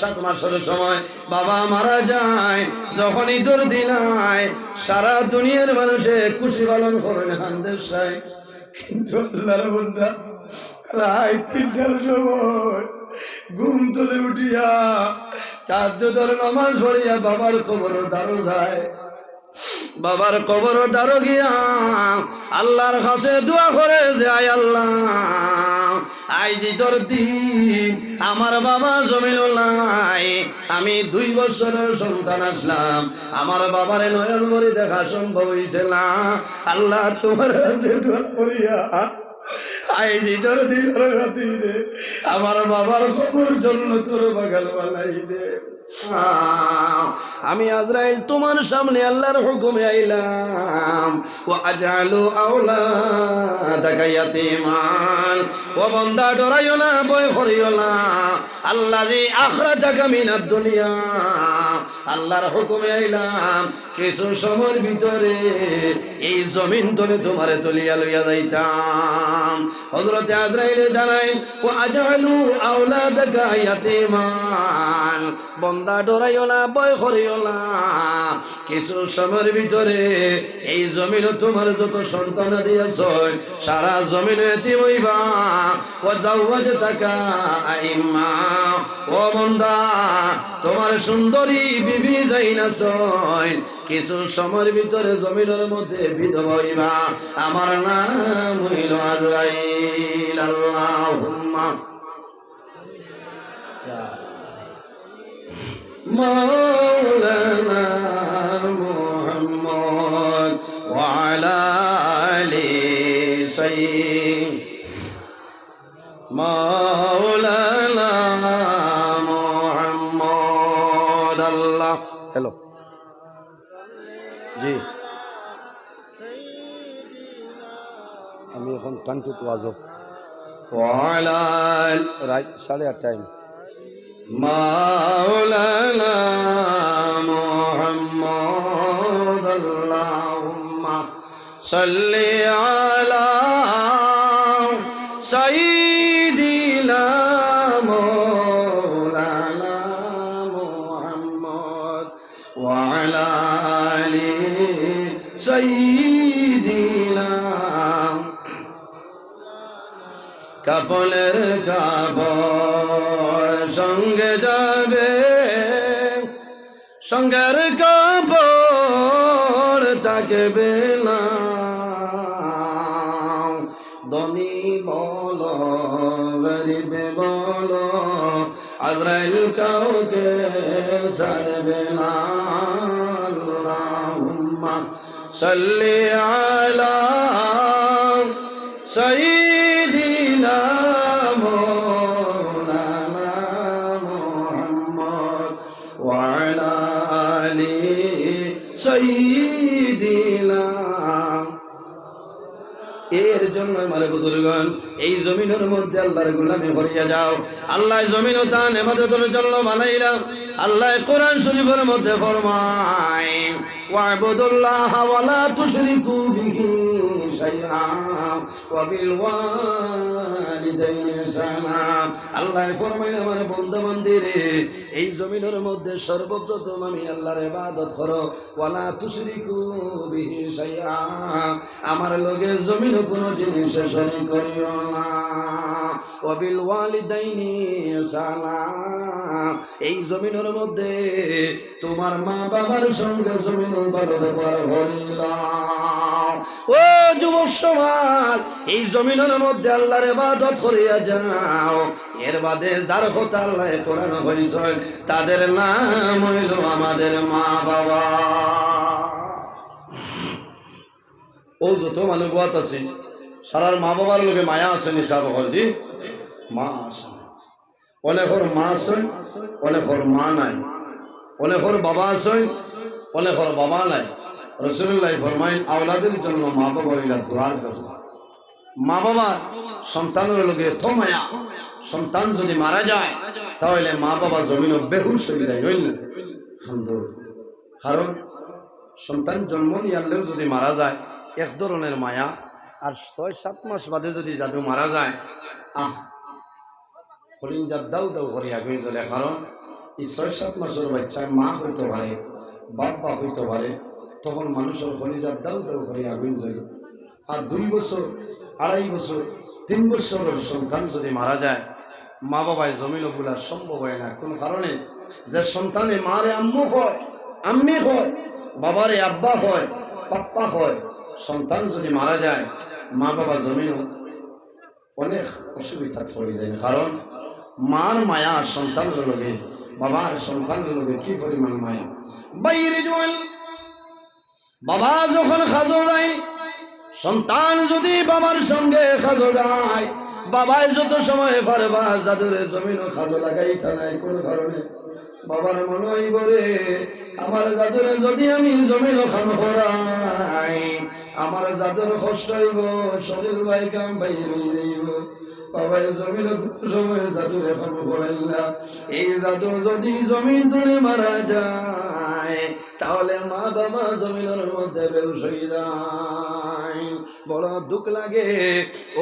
সাত সময় বাবা মারা যায়, যখন সারা পালন সময় ঘুম তুলে উঠিয়া, চার ধর নামাজ পড়িয়া বাবার খবর দারো যায়। বাবার কবর দারো গিয়া আল্লাহর কাছে দোয়া করে যায় আল্লাহ আইজি তোর দিন, আমার বাবা জমিল নাই। আমি দুই বছরের সন্তান আসলাম, আমার বাবারে নয়ন করে দেখা সম্ভব হয়েছে না। আল্লাহ তোমার করিয়া আইজি তোর দিন রে, আমার বাবার খবর জন্য তোর বাগাল বালাই দে। আমি আজরাইল, তোমার সামনে আল্লাহর হুকুমে আইলাম। ও আজালু আওলা দাকায়াতিমান ও বন্দা, ডরাইও না বয় করিও না। আল্লাহ যে আখরা জাগা মিনার দুনিয়া। আল্লাহর হুকুমে আইলাম, কিছু সময়ের ভিতরে এই জমিন তলে তোমারে তুলিয়া লইয়া যাইতাম। হজরতে আজরাইলে জানাই ও আজালু আওলা দাকায়াতিমান বন্দা ডরাইও না বয় করিও না। কিছু সময়ের ভিতরে এই জমিন তোমার যত সন্তান দিয়েছ সারা জমিনে হইবা। ও যাওয়াজ থাকা আইমা। ও বন্দা, তোমার সুন্দরী বিবি যাই না সয় কিছু সময়ের ভিতরে জমিনের মধ্যে বিধবা হইবা। আমার নাম হইল আজরাইল। আল্লাহুম্মা। ইয়া বহুত ওয়াজব রাইট সাড়ে আট টাইম। মাওলানা মোহাম্মদ আল্লাহুম্মা সাল্লি আলা সাইয়্যিদ কাপলের কাপড় সঙ্গে যাবে। সঙ্গের কাপড় তাকে না। ধনী বল, গরিবে বল, আজরাইল কাউকে সারবে না। আল্লাহুম্মা সাল্লি আলা জন্য আমার বুজুর্গন এই জমিনের মধ্যে আল্লাহর গোলামি করিয়া যাও। আল্লাহ জমিন আল্লাহ কোরআন শরীফের মধ্যে আমার বন্ধু এই জমিনের মধ্যে সর্বপ্রথম আমি আল্লাহর ইবাদত করো। ওয়ালা তুশরিকু বিহি শাইআ। আমার লগে জমিন কোনো জিনিস শরীক করিও এই জমিনের মধ্যে তোমার মা বাবার সঙ্গে ভালো ব্যবহার ও সমাজ, এই জমিনের মধ্যে করিয়া যাও। এর বাদে যার কথা আল্লাহ কোরআন তাদের নাম হইল আমাদের মা বাবা। ও যত মানুষ আছে। সারার মা বাবার লোকে মায়া আছে নিশাব হল জি মা আছে। অনেকর মা আছে, অনেকর মা নাই। অনেকর বাবা আছে, অনেকর বাবা নাই। রসুল্লাহ ফরমাইন, আওলাদের জন্য মা বাবা হইলা দোয়ার দরজা মা বাবা সন্তানের লোকে তো মায়া, সন্তান যদি মারা যায়, তাহলে মা বাবা জমিন বেহুশ হয়ে যায়, হইল কারণ সন্তান জন্ম নিয়ে যদি মারা যায়, এক ধরনের মায়া আর ছয়, সাত মাস বাদে যদি জাদু মারা যায়, আহ, হরিণ যার দাও দাও করিয়া গই চলে কারণ এই ছয়, সাত মাসের বাচ্চায় মা হইতে পারে বাপ্পা হইতে পারে, তখন মানুষের খনিজার দাউ দাউ করে আগুন যায় আর দুই বছর, আড়াই বছর, তিন বছরের সন্তান যদি মারা যায়, মা বাবায় জমিনগুলা সম্ভব হয় না। কোন কারণে যে সন্তানে মারে আম্মু হয়, আম্মি হয়, বাবারে আব্বা হয়, পাপ্পা হয় সন্তান যদি মারা যায় মা বাবা জমিন অনেক অসুবিধা পড়ে যায়। কারণ মার মায়া সন্তানের লগে, বাবার সন্তানের লগে কি পরিমাণ মায়া? বাইরে জল বাবা যখন খাজো যায়, সন্তান যদি বাবার সঙ্গে খাজো যায় বাবায় যত সময় পারে বা জাদুরে জমিন খাজো লাগাই নাই, কোন কারণে। বাবার মনে বলে, আমার জাদুরে যদি আমি জমি লখন করাই আমার জাদুর কষ্ট হইব, শরীর ভাই কাম বাইর যাইব। বাবাই জমিন সময় জাদুর এখন করেন এই জাদু যদি জমিন তুলে মারা যায় তাহলে মা বাবা জমিনের মধ্যে বড় দুঃখ লাগে।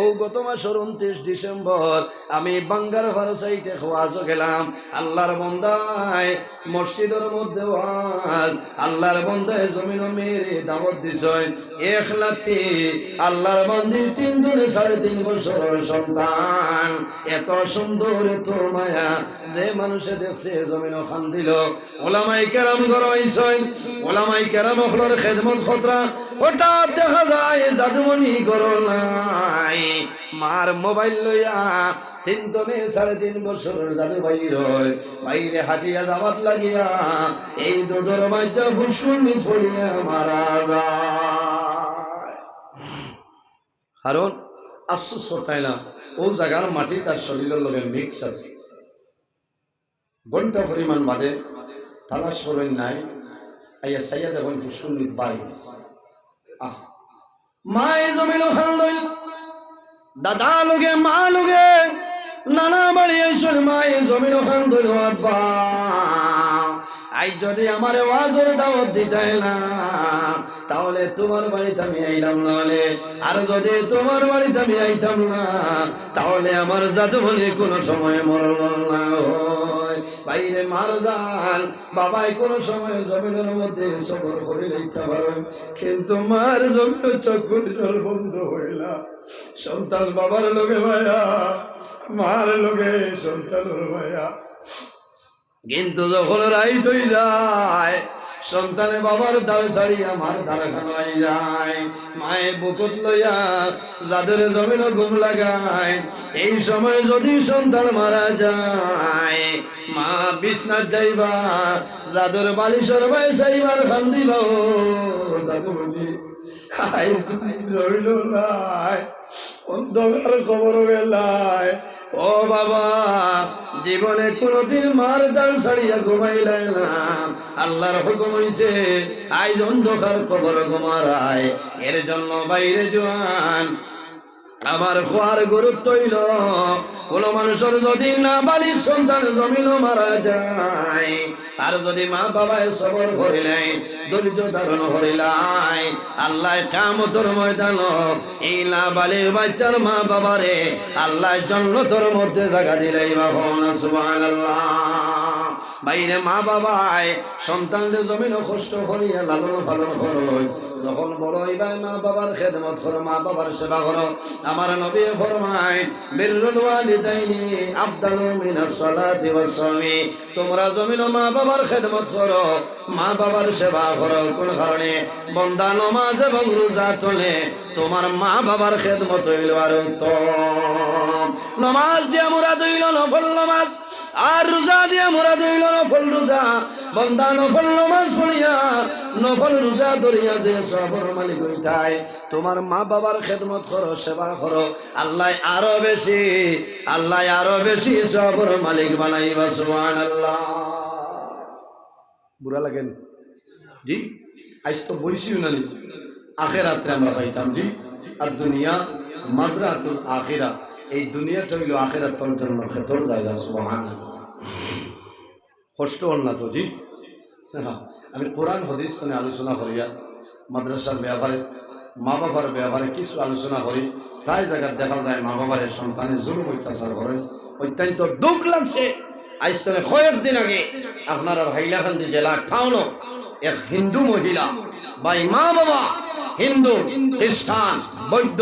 ও গত মাসের উনত্রিশ ডিসেম্বর, আমি বাঙ্গার ভারত সাইটে খোয়াজও গেলাম। আল্লাহর বন্দায় মসজিদের মধ্যে আল্লাহর বন্দায় জমিন মেরে দাওয়াত দিছয়। এক লাথি আল্লাহর বন্দির তিন দূরে সাড়ে তিন বছরের সন্তান। এত সুন্দর, এত মায়া। যে মানুষে দেখছে জমিন খান দিল ওলামাই কেরাম ঘর হইছয় ওলামাই কেরাম হঠাৎ দেখা যায় মার মোবাইল লইয়া তিন তনে সাড়ে তিন বছরের জাদু বাইর বাইরে হাটিয়া জামাত লাগিয়া এই দুধর মাইজা ফুসকুনি ছড়িয়া মারা যায়। আফসোস করতাইলাম ও জায়গার মাটি তার শরীরের লগে মিক্স আছে। ঘণ্টা পরিমাণ বাদে তালাশ করেন নাই, আইয়া সাইয়া দেখুন ফুসকুনি বাইশ আহ মায়ে জমিল দাদা লোকে, মা লোকে, নানা বাড়ি আইসল মায়ে জমিন খান ধইল আব্বা, আই যদি আমার ওয়াজের দাওয়াত দিতে না তাহলে তোমার বাড়িতে আমি আইলাম নাহলে। আর যদি তোমার বাড়িতে আমি আইতাম না, তাহলে আমার জাদু বলে কোনো সময় মরল না বাইরে মার যান বাবাই কোনো সময় জমিনের মধ্যে সবর করে লইতে পারেন কিন্তু মার জমিন চক্ষুর জল বন্ধ হইলা সন্তান বাবার লোকে ভাইয়া মার লোকে সন্তানের মায়া। কিন্তু যখন রাইত হয়ে যায়, সন্তানে বাবার দাল ছাড়িয়া মার দ্বারা খানাই যায়। মায়ে বুকুত লইয়া যাদের জমিন ঘুম লাগায়, এই সময় যদি সন্তান মারা যায়, মা বিছনাথ যাইবা, যাদের বালিশর বাই সাইবার খান দিল বলি অন্ধকার খবর বেলায় ও বাবা, জীবনে কোনদিন মার দান ছাড়িয়া ঘুমাইলাই না। আল্লাহর হুকুম হইছে আইজ অন্ধকার কবর ঘুমারায়। এর জন্য বাইরে জোয়ান আমার খোয়ার গুরুত্ব হইল, কোন মানুষের যদি না বালিক সন্তান জমিন মারা যায়, আর যদি মা বাবায় সবর করিলাই ধৈর্য ধারণ করিলাই আল্লাহ কামতর ময়দান এই না বালিক বাচ্চার মা বাবারে আল্লাহ জন্নতর মধ্যে জায়গা দিলাই বাহন সুবহানাল্লাহ। বাইরে মা বাবায় সন্তানদের জমিন কষ্ট করিয়া লালন পালন করো যখন বড় হইবাই মা বাবার খেদমত করো, মা বাবার সেবা করো আমার নবী ফরমায় বিররুল ওয়ালিদাইনি আফদালু মিনাস সালাতি ওয়াস সাওমি। তোমরা জমিন মা বাবার খেদমত করো, মা বাবার সেবা করো, কোন কারণে? বন্দা নমাজ এবং রোজা তোলে তোমার মা বাবার খেদমত হইল আর উত্তম। নমাজ দিয়া মুরাদ হইল নফল নমাজ, আর রোজা দিয়া মুরাদ হইল নফল রোজা। বন্দা নফল নমাজ পড়িয়া, নফল রোজা ধরিয়া যে সবর মালিক হইতায়, তোমার মা বাবার খেদমত করো, সেবা করো। আল্লাহ আরও বেশি আল্লাহ আরও বেশি সবর মালিক বানাই বানাইবা আল্লাহ বুড়া লাগেন? জি? আজ তো বইছিও না নি। আখেরাত্রে আমরা পাইতাম জি? আর দুনিয়া মাজরাতুল আখিরা। এই দুনিয়াটা হইল আখেরাতর জন্য খেতর জায়গা সুবহানাল্লাহ। কষ্ট হল না তো জি? হ্যাঁ, আমি কোরআন হদিস আলোচনা করিয়া মাদ্রাসার ব্যাপারে মা বাবার ব্যাপারে কিছু আলোচনা করি। প্রায় জায়গায় দেখা যায় মা বাবার সন্তানের জুলুম, অত্যাচার করে। অত্যন্ত দুঃখ লাগছে। আজ থেকে কয়েকদিন আগে আপনার হাইলাকান্দি জেলা টাউন এক হিন্দু মহিলা বাই মা বাবা হিন্দু খ্রিস্টান, বৌদ্ধ,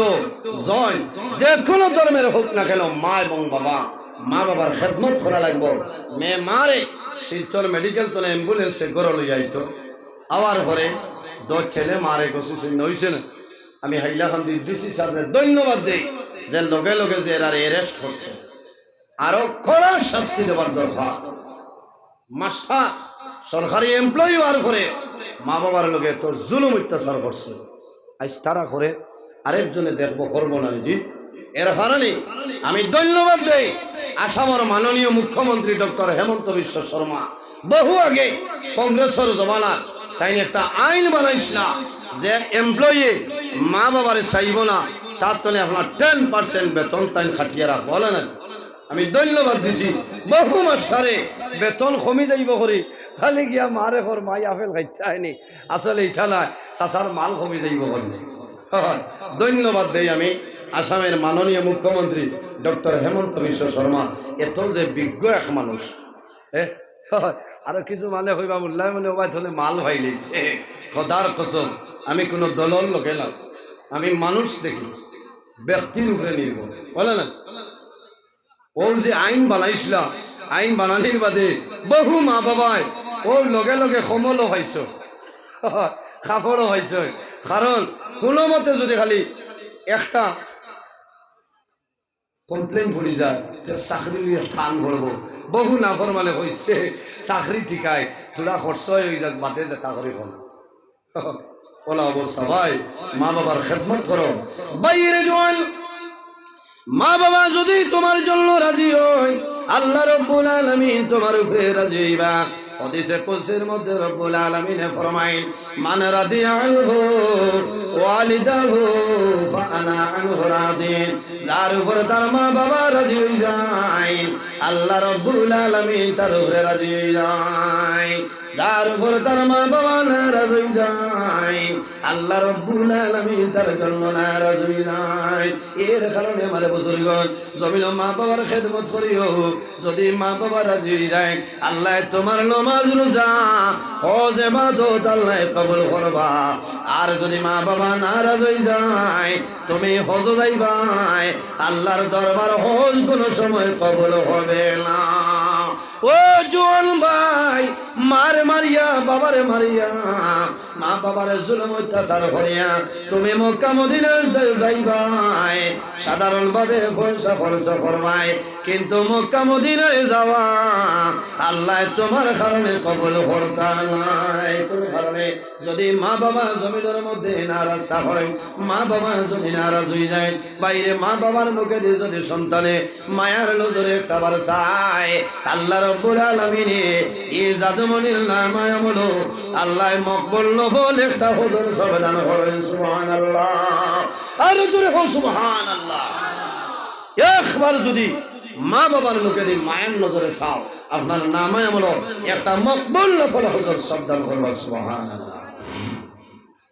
জৈন, যে কোনো ধর্মের হোক না কেন মা এবং বাবা মা বাবার খেদমত করা লাগবো। মেয়ে মারে, শিলচর মেডিকেল তো অ্যাম্বুলেন্সে গড় যাইতো আওয়ার পরে দো ছেলে মারে গছি হয়েছে না আমি হাইলাকান্দি ডিসি স্যারের ধন্যবাদ দেই যে লগে লগে যে এরা এরেস্ট করছে। আরও কড়া শাস্তি দেওয়ার দরকার। মাস্টার, সরকারি এমপ্লয়ি হওয়ার পরে মা বাবার লোকে তোর জুলুম অত্যাচার করছে। আজ তারা করে আরেকজনে দেখব করব না জি এর কারণে আমি ধন্যবাদ দেই আসামের মাননীয় মুখ্যমন্ত্রী ডক্টর হেমন্ত বিশ্ব শর্মা। বহু আগে কংগ্রেসের জমানা তাই একটা আইন বানাইছিল যে এমপ্লয়ি মা বাবারে চাইব না তার তলে আপনার টেন পার্সেন্ট বেতন তাই খাটিয়ে বলে না? আমি ধন্যবাদ দিছি। বহু মাস্টারে বেতন কমি যাইব করি খালি গিয়া মারে ঘর মাই আপেল খাইতে হয়নি আসলে ইঠা নাই চাচার মাল কমি যাইব করি। ধন্যবাদ দেই আমি আসামের মাননীয় মুখ্যমন্ত্রী ডক্টর হেমন্ত বিশ্ব শর্মা। এত যে বিজ্ঞ এক মানুষ হয়, আরও কিছু মানে কইবা মূল্যায় মানে ওবাই থলে মাল ভাই খদার কসম, আমি কোনো দলর লোকে না। আমি মানুষ দেখি ব্যক্তির উপরে নির্ভর। বলে না? ও যে আইন বানাইছিল, আইন বানানির বাদে বহু মা বাবাই ওর লগে লগে সমলো হয়েছ খাবড়ও হয়েছ কারণ কোনো মতে যদি খালি একটা কমপ্লেন পড়ি যায় তে চাকরি টান ভরব বহু নাফর মানে হয়েছে চাকরি ঠিকায় তোরা খরচ হয়ে যাক, বাদে যেটা করে ফল ওলা অবস্থা ভাই, মা বাবার খেদমত করো বাইরে জোয়ান মা বাবা যদি তোমার জন্য রাজি হয়, আল্লাহ রব্বুল আলামিন তোমার উপরে রাজি হইবা। হাদিসে কুলসির মধ্যে রব্বুল আলামিনে ফরমাইন মান রাদিয়া আনহু ওয়ালিদাহু ফাআনা আনহু রাদিন যার উপর তার মা বাবা রাজি হই যায়, আল্লাহ রব্বুল আলামিন তার উপরে রাজি হই যায়, যার উপর তার মা বাবা নারাজ হই যায়, আল্লাহ রব্বুল আলামিন তার জন্য নারাজ হই যায়। এর কারণে আমার বুজুর্গন জমিন মা বাবার খেদমত করিও, যদি মা বাবা রাজি হই যায়, আল্লাহ তোমার নমাজ রোজা হজ এবাদত আল্লাহ কবুল করবা। আর যদি মা বাবা নারাজ যায়, তুমি হজ যাইবাই, আল্লাহর দরবার হজ কোনো সময় কবুল হবে না। ও জোয়ান ভাই, মার মারিয়া, বাবারে মারিয়া, মা বাবারে জুলুম অত্যাচার করিয়া তুমি মক্কা মদিনা যাইবাই। সাধারণ ভাবে পয়সা খরচ করবাই, কিন্তু মক্কা মদিনায় যাওয়া আল্লাহ তোমার কারণে কবল করতা নাই। কোন কারণে যদি মা বাবা জমিনের মধ্যে নারাজ হয় মা বাবা যদি নারাজ হয়ে যায়, বাইরে মা বাবার মুখে দিয়ে যদি সন্তানে মায়ার নজরে একটা বার চায় আল্লাহ রব্বুল আলমিনে, এই জাদুমণির নামায় আমলো আল্লাহ মকবল নবল একটা হজর সবদান করেন সুবহান আল্লাহ আর জোরে হোক সুবহান আল্লাহ একবার যদি মা বাবার দিয়ে মায়ের নজরে চাও, আপনার নামায় আমলো একটা মকবল নফল হজর সবদান করবা সুবহান আল্লাহ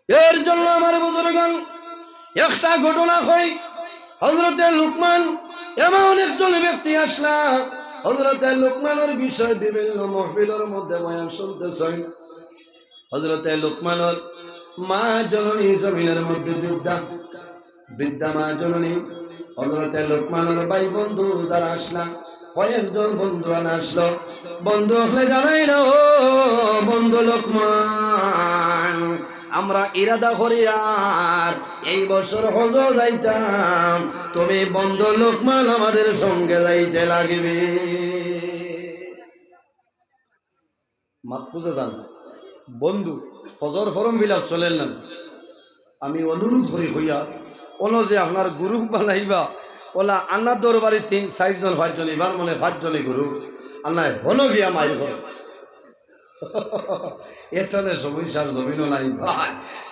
এর জন্য আমার বুজুর্গান, একটা ঘটনা হয় হজরতে লুকমান এমন একজন ব্যক্তি আসলা হজরতে লুকমানের বিষয় বিভিন্ন মহবিলের মধ্যে বয়ান শুনতেছেন। হজরতে লুকমানের মা জননী জমিনের মধ্যে বৃদ্ধা বৃদ্ধা মা জননী হজরতে লোকমানের ভাই বন্ধু যারা আসলা, কয়েকজন বন্ধু আনা আসলো। বন্ধু হলে জানাই না ও বন্ধু লোকমান আমরা ইরাদা করি আর এই বছর হজ যাইতাম। তুমি বন্ধ লোকমান আমাদের সঙ্গে যাইতে লাগবে। বন্ধু, হজর ফরম বিলাপ চলেন না আমি অনুরোধ করি হইয়া, ওনো যে আপনার গুরু বানাইবা, ওলা আন্নার দরবারি তিন, চারজন, পাঁচজন এবার মানে পাঁচজনে গুরু আন্নায় হলো গিয়া মাই এতনে সমস্যার জমিনও নাই ভাই।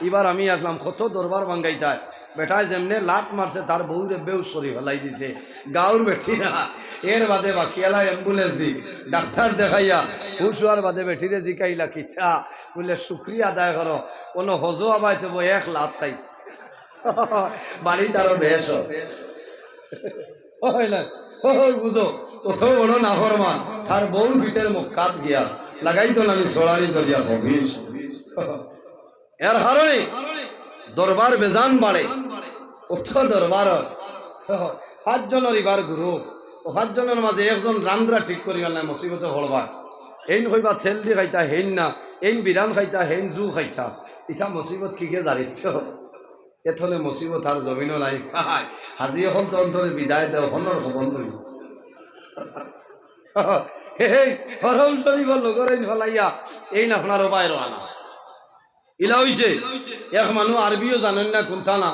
এবার আমি আসলাম কত দরবার ভাঙ্গাইতায় বেটায় যেমনে লাত মারছে, তার বউরে বেউস করে ফেলাই দিছে। গাঁর বেঠিয়া এর বাদে বাকিয়ালা অ্যাম্বুলেন্স দি। ডাক্তার দেখাইয়া হুশুয়ার বাদে বেঠিরে জিকাইলা কিছা বলে শুক্রিয়া আদায় করো। কোনো হজো আবাই তো এক লাভ খাইছে বাড়ি তারও বেশ হয় না ও বুঝো কত বড় নাফরমান, তার বউ পিঠের মুখ কাত গিয়া, লাগাইতো না আমি সোড়ারি দরিয়া গভীর। এর কারণে দরবার বেজান বাড়ে অত দরবার। পাঁচজনের এবার গ্রুপ, ও পাঁচজনের মাঝে একজন রান্দ্রা ঠিক করি না, মুসিবতে হলবার। হেইন হইবা তেল দি খাইতা, হেইন না এইন বিরান খাইতা, হেইন জু খাইতা। ইটা মুসিবত কিকে জানিত? এথলে মুসিবত আর জমিনও নাই। হাজি এখন তো অন্তরে বিদায় দেও হনর খবর লই এই হরম শরীফর লগর ফলাইয়া এই না আপনার বাইর আনা ইলা হইছে এক মানুষ আরবিও জানেন না কোনটা না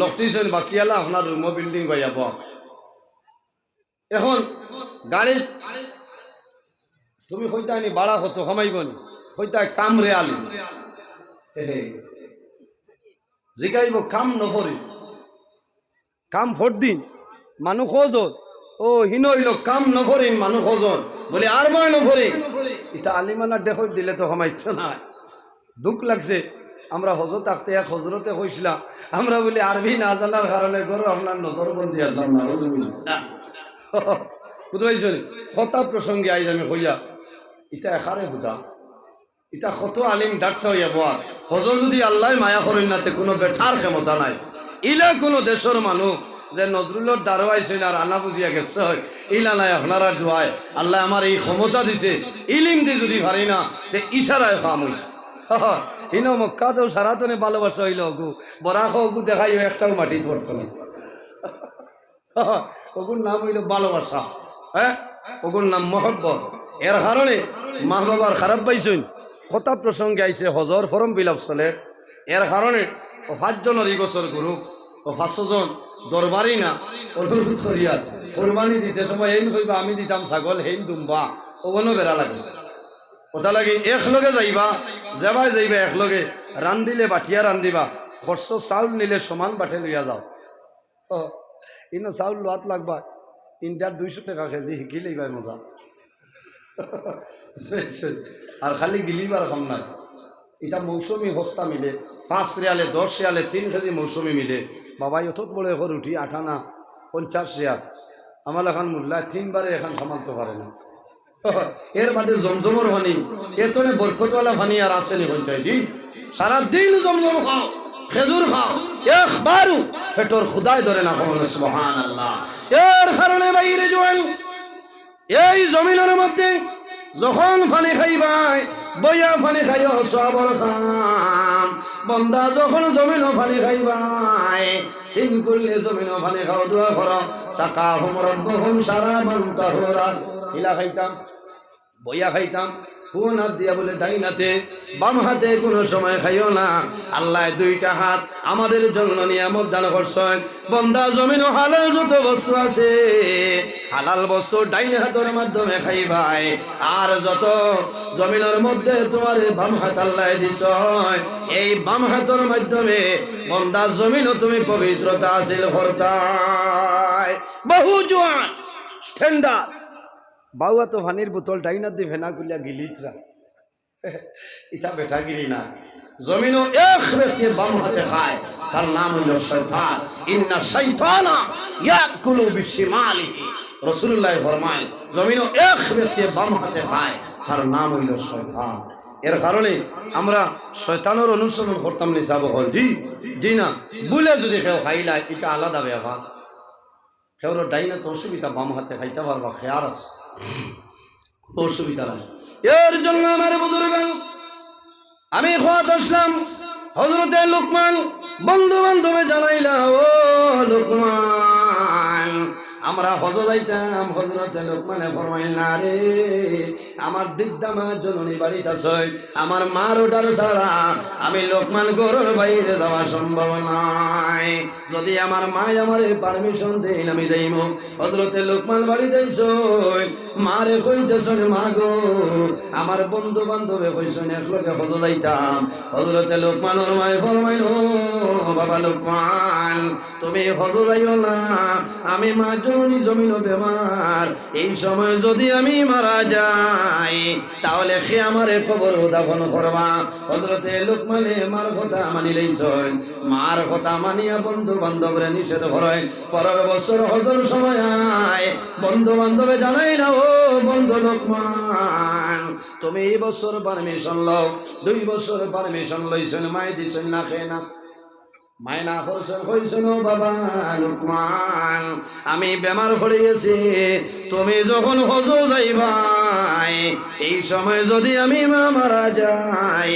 লকটিছেন বাকিয়ালা আপনার রুম বিল্ডিং বাইয়া বক এখন গাড়ি, তুমি হইতা নি বাড়া কত কমাইব নি হইতা কাম রে আলি জিগাইব কাম নকরি কাম ভোট দিন মানুষ খোঁজত ও হিন হইল কাম নকরিন মানুষ খোঁজত বলে আর বার নকরি এটা আলিমানার দেখো দিলে তো কমাইছ না দুঃখ লাগছে। আমরা হজরত থাকতে এক হজরতে কইছিলাম আমরা বলি আরবি না জানার কারণে গরু আপনার নজরবন্দি আসলাম না বুঝতে পারছি হঠাৎ প্রসঙ্গে আইজ আমি কইয়া ইটা এখারে হুদা। ইটা কত আলিম ডাক্তার হইয়া বয়া হজর যদি আল্লাহ মায়া করেন নাতে কোনো বেঠার ক্ষমতা নাই। ইলা কোনো দেশের মানুষ যে নজরুলের দারোয়াই সইন আর আনা বুঝিয়া গেছে হয়, ইলা নাই আপনারা দোয়ায়। আল্লাহ আমার এই ক্ষমতা দিছে, ইলিম দি যদি পারি না, তে ইশারায় কাম হইছে ইনো মক্কাতেও সারাতনে ভালোবাসা হইল অগু। বরাক অগু দেখাই একটাও মাটিত পড়তো না। ওগুর নাম হইল ভালোবাসা। হ্যাঁ ওগুর নাম মহব্বত। এর কারণে মা বাবার খারাপ পাইছেন। কথা প্রসঙ্গে আইছে হজর ফরম বিলাপ চলে। এর কারণে ও পাঁচজনের এই বছর গ্রুপ ও পাঁচশোজন দরবারই না, অনুরোধ করিয়া কোরবানি দিতে সময় এই কইবা আমি দিতাম ছাগল হেইন দুম্বা, ওগুলো বেড়া লাগে। কথা লাগে একলগে যাইবা যাবাই যাইবা একলগে রান্ধিলে বাঠিয়া রান্ধিবা খরচ চাউল নিলে সমান বাঠে লইয়া যাও। ও ইনো চাউল লোৱাত লাগবা ইণ্ডিয়াত দুইশ টাকা কেজি শিকি লইবাই মজা। আর খালি গিলিবার খাম নাই এটা মৌসুমি সস্তা মিলে, পাঁচ রিয়ালে, দশ রিয়ালে, তিন কেজি মৌসুমি মিলে। বাবাই অত বড় এখন উঠি, আঠানা, পঞ্চাশ রিয়াল। আমার এখন মূল্যা তিনবারে এখন সামালতে পারে না এর বাদে জমজমর পানি এতনে বরকতওয়ালা ভানি আর আসেনি পঞ্চায়েত? জি সারা দিন জমজম খাও খেজুর খাও একবারও পেটর খুদাই ধরে না কমল সুবহান আল্লাহ এর কারণে বাইরে জোয়ান এই জমিনের মধ্যে যখন ফানি খাইবাই, বইয়া ফানি খাই সবর খাম। বন্দা যখন জমিন ফানি খাইবাই, তিন করলে জমিন ফানি খাও, দোয়া কর চাকা হুম রব্ব হুম সারা বন্ত হোরা হিলা খাইতাম, বইয়া খাইতাম। কোন হাত দিয়া বলে ডাইনাতে বাম হাতে কোনো সময় খাইও না। আল্লাহ দুইটা হাত আমাদের জন্য নিয়ামত দান করছেন। বন্দা জমিন হালাল যত বস্তু আছে, হালাল বস্তু ডাইন হাতের মাধ্যমে খাইবাই। আর যত জমিনের মধ্যে তোমার বাম হাত আল্লাহ দিছ এই বাম হাতের মাধ্যমে বন্দা জমিনও তুমি পবিত্রতা হাসিল করতাই। বহু জোয়ান স্ট্যান্ডার্ড বাউয়া তো পানির বোতল ডাইনার দি ভেনা গুলিয়া গিলিতরা ইটা বেটা গিরি না। জমিনও এক ব্যক্তি বাম হাতে খায়, তার নাম হইল শৈতান। ইন্না শৈতানা ইয়াকুলু বিশিমালিহি। রাসূলুল্লাহ ফরমায় জমিনও এক ব্যক্তি বাম হাতে খায়, তার নাম হইল শৈতান। এর কারণে আমরা শয়তানের অনুসরণ করতাম নি যাব হল জি জি না, বলে যদি কেউ খাইলাই এটা আলাদা ব্যবহার কেউ ডাইনা তো অসুবিধা, বাম হাতে খাইতে পারবা খেয়ার আছে। অসুবিধা নাই জন্য আমি আসলাম হজরতে লোকমান বন্ধু বান্ধবে জানাইলা ও লোকমান। আমরা হজ যাইতাম হজরতে লোকমানে ফরমাইল, না রে, আমার বৃদ্ধা মা জননী বাড়িতে আছে, আমার মার ওটার ছাড়া আমি লোকমান গরুর বাইরে যাওয়া সম্ভব নাই যদি আমার মা আমার পারমিশন দেন, আমি যাইব হজরতে লোকমান বাড়িতে মারে কইতেছেন, মা গো, আমার বন্ধু বান্ধবে কইছেন একলগে হজ যাইতাম। হজরতে লোকমানের মায় ফরমাইল বাবা লোকমান, তুমি হজ যাইও না, আমি মা কারণে জমিন বেমার। এই সময় যদি আমি মারা যাই, তাহলে সে আমারে কবর দাফন করবা। হজরতে লোকমানে, মার কথা মানি লইছয় মার কথা মানিয়া বন্ধু বান্ধবরে নিষেধ করে পরের বছর হজর সময় আয়। বন্ধু বান্ধবে জানাই না, ও বন্ধু লোকমান, তুমি এই বছর পারমিশন লও। দুই বছর পারমিশন লইছেন মাই দিছেন না, খেয়ে না। বাবা আমি বেমার হয়ে গেছি। তুমি যখন হজো যাইবাই এই সময় যদি আমি মা মারা যাই,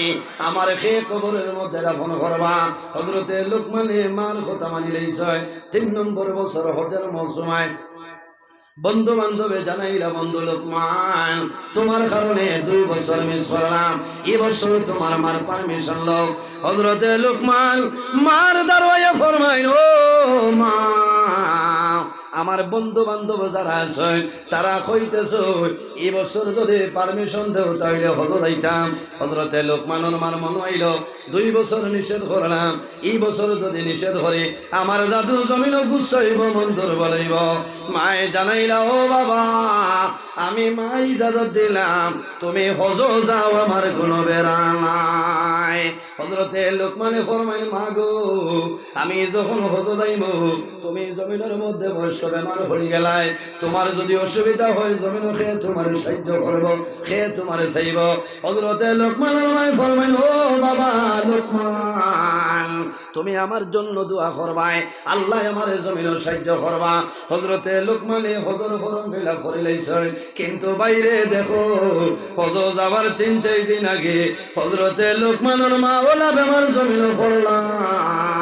আমার খে কবরের মধ্যে রাফন করবা। হজরতে লোকমানে মার কথা মানি লইছয় তিন নম্বর বছর হজের মৌসুমায় বন্ধু বান্ধবে জানাইলা, বন্ধু লোকমান, তোমার কারণে দুই বছর মিস করলাম। এই বছর তোমার মার পারমিশন লোক হজরতে লোকমান মার দারোয়া ফরমাইল, ও মা। আমার বন্ধু বান্ধব যারা আছে, তারা কইতেছ, এই বছর যদি পারমিশন দেও তাহলে হজ যাইতাম হজরতে লোকমানের মার মন হইল, দুই বছর নিষেধ করলাম, এই বছর যদি নিষেধ করে, আমার জাদু জমিন গুছাইব মন দুর্বলাইব মায়ে জানাইলা, ও বাবা, আমি মাই ইজাজত দিলাম, তুমি হজ যাও, আমার কোনো বেড়া নাই। হজরতে লোকমানে ফরমাইল, মা গো, আমি যখন হজ যাইব, তুমি জমিনের মধ্যে বয়স্ক বেমার হয়ে গেলাই তোমার যদি অসুবিধা হয় জমিন খেয়ে তোমার সাহায্য তোমার চাইব। হজরতে লোকমান মাই ফরমাইল ও বাবা লোকমান, তুমি আমার জন্য দোয়া করবাই। আল্লাহ আমার জমিন সাহায্য করবা। হজরতে লোকমানে হজর ফরম ফিলা করে কিন্তু বাইরে দেখো, হজ যাবার তিন চার দিন আগে হজরতে লোকমানের মা ওলা বেমার জমিন পড়লাম।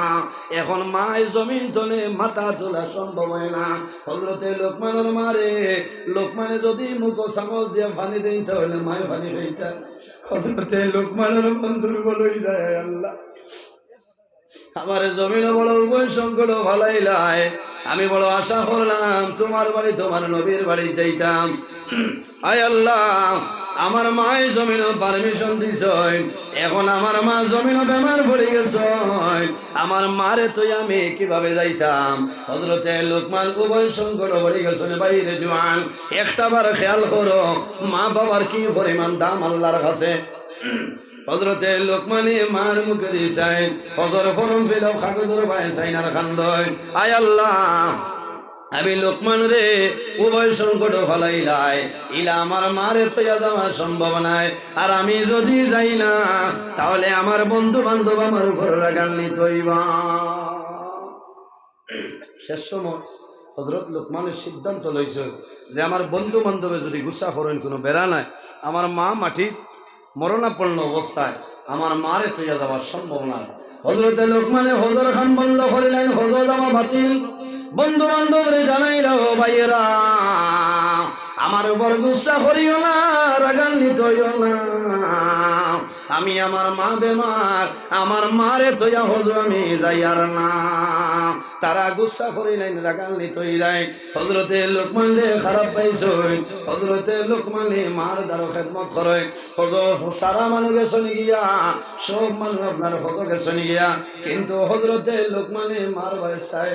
এখন মায় জমিন তলে মাথা তোলা সম্ভব হয় না। হজরতে লোকমানের মারে, লোকমানে যদি মুখ চামচ দিয়ে পানি দেই তাহলে মায় ভানি হইতা হজরতে লোকমানের বন্ধুর বলই যায়, আল্লাহ। আমার জমিন বড় উভয় সংকট ভালাই লাই আমি বড় আশা করলাম, তোমার বাড়ি, তোমার নবীর বাড়ি যাইতাম। আয় আল্লাহ, আমার মায়ের জমিন পারমিশন দিছ এখন আমার মা জমিন বেমার পড়ে গেছ আমার মারে তুই আমি কীভাবে যাইতাম? হজরতে লোকমান উভয় সংকট পড়ে গেছেন বাইরে জোয়ান। একটা বার খেয়াল করো মা বাবার কি পরিমাণ দাম আল্লাহর কাছে? হজরতে লোকমানি মার মুখে দিছাই হজর ফরম পেল কাগজের পায় সাইনার খান্দয়। আয় আল্লাহ, আমি লোকমান রে, উভয় সংকট ফলাইলাই ইলা আমার মারে তৈয়া যাওয়া সম্ভব নাই। আর আমি যদি যাই না, তাহলে আমার বন্ধু বান্ধব আমার উপর রাগান্নি তৈবা শেষ সময় হজরত লোকমানের সিদ্ধান্ত লইছে যে আমার বন্ধু বান্ধবে যদি গুসা করেন কোনো বেড়া নাই, আমার মা মাটির মরণাপন্ন অবস্থায় আমার মারে তুইয়া যাওয়ার সম্ভব নয় হজরতে লোকমানে হজর খান বন্ধ করিলেন হজর জামা বাতিল। বন্ধু বান্ধবরে জানাইল ভাইয়েরা আমার উপর গুসা করিও না, রাগান্বিত হইও না। আমি আমার মা বেমার, আমার মারে তৈয়া হজ আমি যাই আর না। তারা গুসা করিলেন রাগান্বিত হয়ে যায় হজরতে লোকমানে খারাপ পাইছ হজরতে লোকমানে মার দ্বারা খেদমত করে হজ সারা মানুষ গেছে গিয়া, সব মানুষ আপনার হজ গেছে গিয়া। কিন্তু হজরতে লোকমানে মার বয়সায়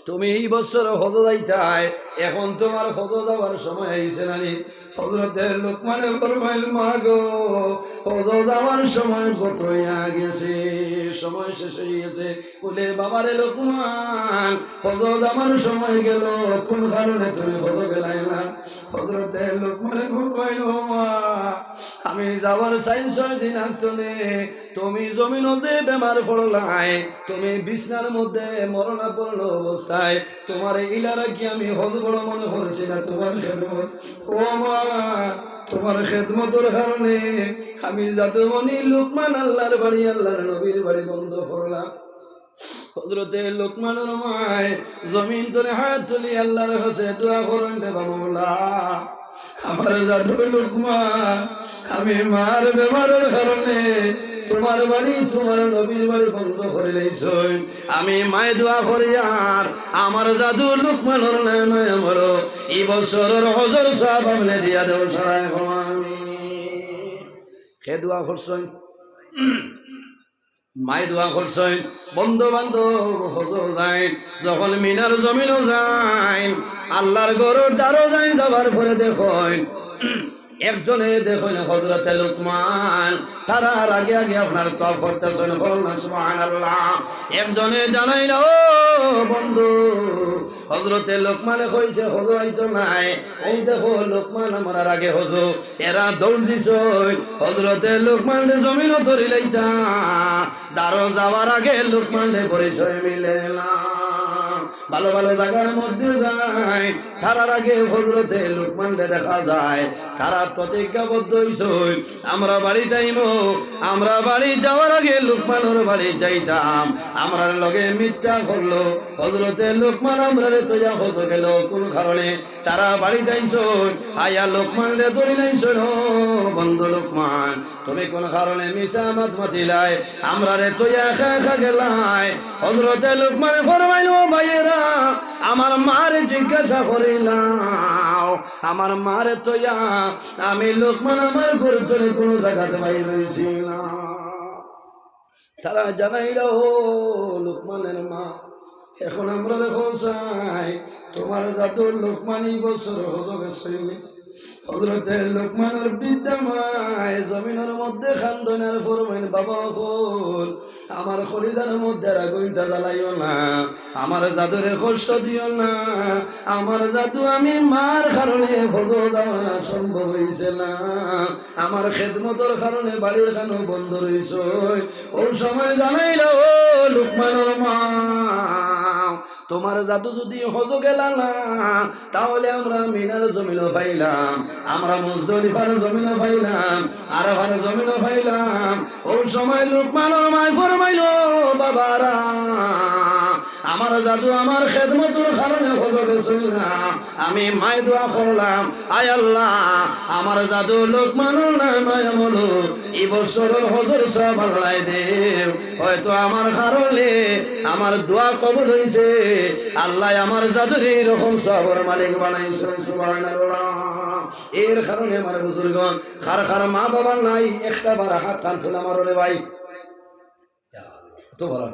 তুমি এই বছর হজ যাইতাই এখন তোমার হজ যাওয়ার সময় আইছে নানি। হজরতে লোকমানে ফরমাইল মাগো হজ যাওয়ার সময় কত গেছে সময় শেষ হয়ে গেছে। বলে, বাবারে লোকমান হজ যাওয়ার সময় গেল। কোন কারণে তুমি হজ গেলাই না? হজরতে লোকমানে ফরমাইল মা, আমি যাওয়ার চাই ছয় দিন আগতলে তুমি জমিন যে বেমার পড়লাই, তুমি বিছনার মধ্যে মরণাপন্ন অবস্থায় তোমার ইলারা কি আমি হজ বড় মনে করছি না তোমার খেদমত? ও মা, তোমার খেদমতর কারণে আমি যাতে মনি লোকমান আল্লাহর বাড়ি, আল্লাহর নবীর বাড়ি বন্ধ করলাম। আমার জাদু লোকমান, আমি মার বেমারের কারণে তোমার বাড়ি, তোমার নবীর বাড়ি বন্ধ করে লাইছ আমি মায় দোয়া করি, আর আমার জাদু লোকমানের নয় নয় আমার এই বছরের হজর সাহেব আমলে দিয়া দেব সারায় আমি সে দোয়া করছেন মাই দোয়া করছেন বন্ধু বান্ধব হজ যায়, যখন মিনার জমিনও যায়, আল্লাহর গরুর দ্বারও যায়, যাবার পরে দেখেন একজনে দেখুন হজরতে লুকমান তারার আগে আগে আপনার তপ করতেছেন সুবহানাল্লাহ। একজনে জানাইল বন্ধু হজরতে লোকমানে কইছে হজরাইতো নাই। এই দেখো, লোকমান আমার আগে হজ এরা দৌড় দিছ হজরতে লোকমান জমিনও ধরি লাইতা দারো যাওয়ার আগে লোকমান পরিচয় মিলে না। ভালো ভালো জায়গার মধ্যে যায়। তারার আগে হজরতে লোকমানকে দেখা যায়। তারা প্রতিজ্ঞাবদ্ধ হইছ আমরা বাড়ি যাইব। আমরা বাড়ি যাওয়ার আগে লোকমানের বাড়ি যাইতাম। আমরা লগে মিথ্যা করল। হজরতে লোকমান আমরা রে তো যা হজ গেল। কোন কারণে তারা বাড়ি যাইছ আয়া লোকমান রে ধরি নাইছ বন্ধু লোকমান, তুমি কোন কারণে মিশা মাত মাতিলাই। আমরা রে তো একা একা গেলাই। হজরতে লোকমানে ফরমাইলো, ভাইয়েরা আমার মার জিজ্ঞাসা করিলাম, আমার মার তো আমি লোকমান আমার গুরুত্বের কোনো জায়গাতে বাই রয়েছিলাম তারা জানাইল লোকমানের মা, এখন আমরা দেখো চাই, তোমার জাদুর লোকমানি বছর হজবে শৈলী আমার জাদুরে কষ্ট দিও না, আমার জাদু আমি মার কারণে ভোজ দেওয়া সম্ভব হয়েছে না, আমার খেদমতর কারণে বাড়ির খানো বন্ধ রয়েছে ওই সময় জানাইল লোকমানের মা তোমার জাদু যদি হজ গেলাম তাহলে আমরা মিনার জমিনও পাইলাম। আমরা মুজদলিফার জমিনও পাইলাম আর ভার জমিনও পাইলাম। ওই সময় লোক মানো মায় ফরমাইল বাবারা। আমার জাদু আমার খেদমতুর কারণে হজ গেছিল না। আমি মাই দোয়া করলাম, আয় আল্লাহ, আমার জাদু লোকমানোর নাম বলো এই বছরের হজর সব আল্লাহ দেব। হয়তো আমার কারণে আমার দোয়া কবল হয়েছে আল্লাহ আমার জাদুর এইরকম সবর মালিক বানাইছেন এর কারণে আমার বুজুর্গন খার খার মা বাবা নাই, একটা বার হাত কান আমার রে ভাই। তো বলো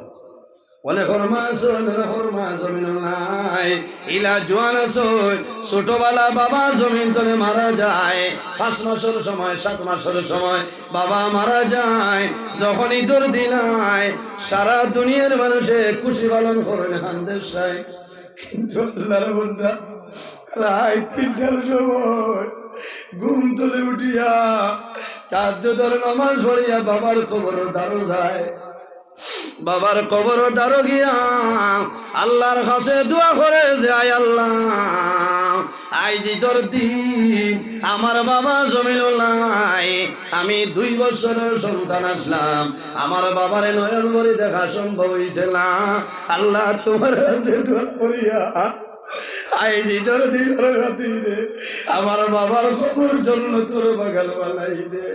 বলে হরমা সোনের হরমা জমিন নাই। ইলা জোয়ান সই ছোটবেলা বাবা জমিন তলে মারা যায়। পাঁচ মাসের সময়, সাত মাসের সময় বাবা মারা যায়। যখন দিন আয়, সারা দুনিয়ার মানুষে খুশি পালন করেন হান্দের সাই। কিন্তু রায় তিনটার সময় ঘুম তুলে উঠিয়া চার নামাজ পড়িয়া বাবার খবর দারো যায়। বাবার কবর দারো গিয়া আল্লাহর কাছে দোয়া করে যে, আয় আল্লাহ আই যে তোর দিন, আমার বাবা জমিল নাই। আমি দুই বছরের সন্তান আসলাম। আমার বাবার নয়ন করে দেখা সম্ভব হয়েছিল না। আল্লাহ তোমার কাছে দোয়া করিয়া আমার বাবার খবর জন্য তোর বাগাল বালাই দে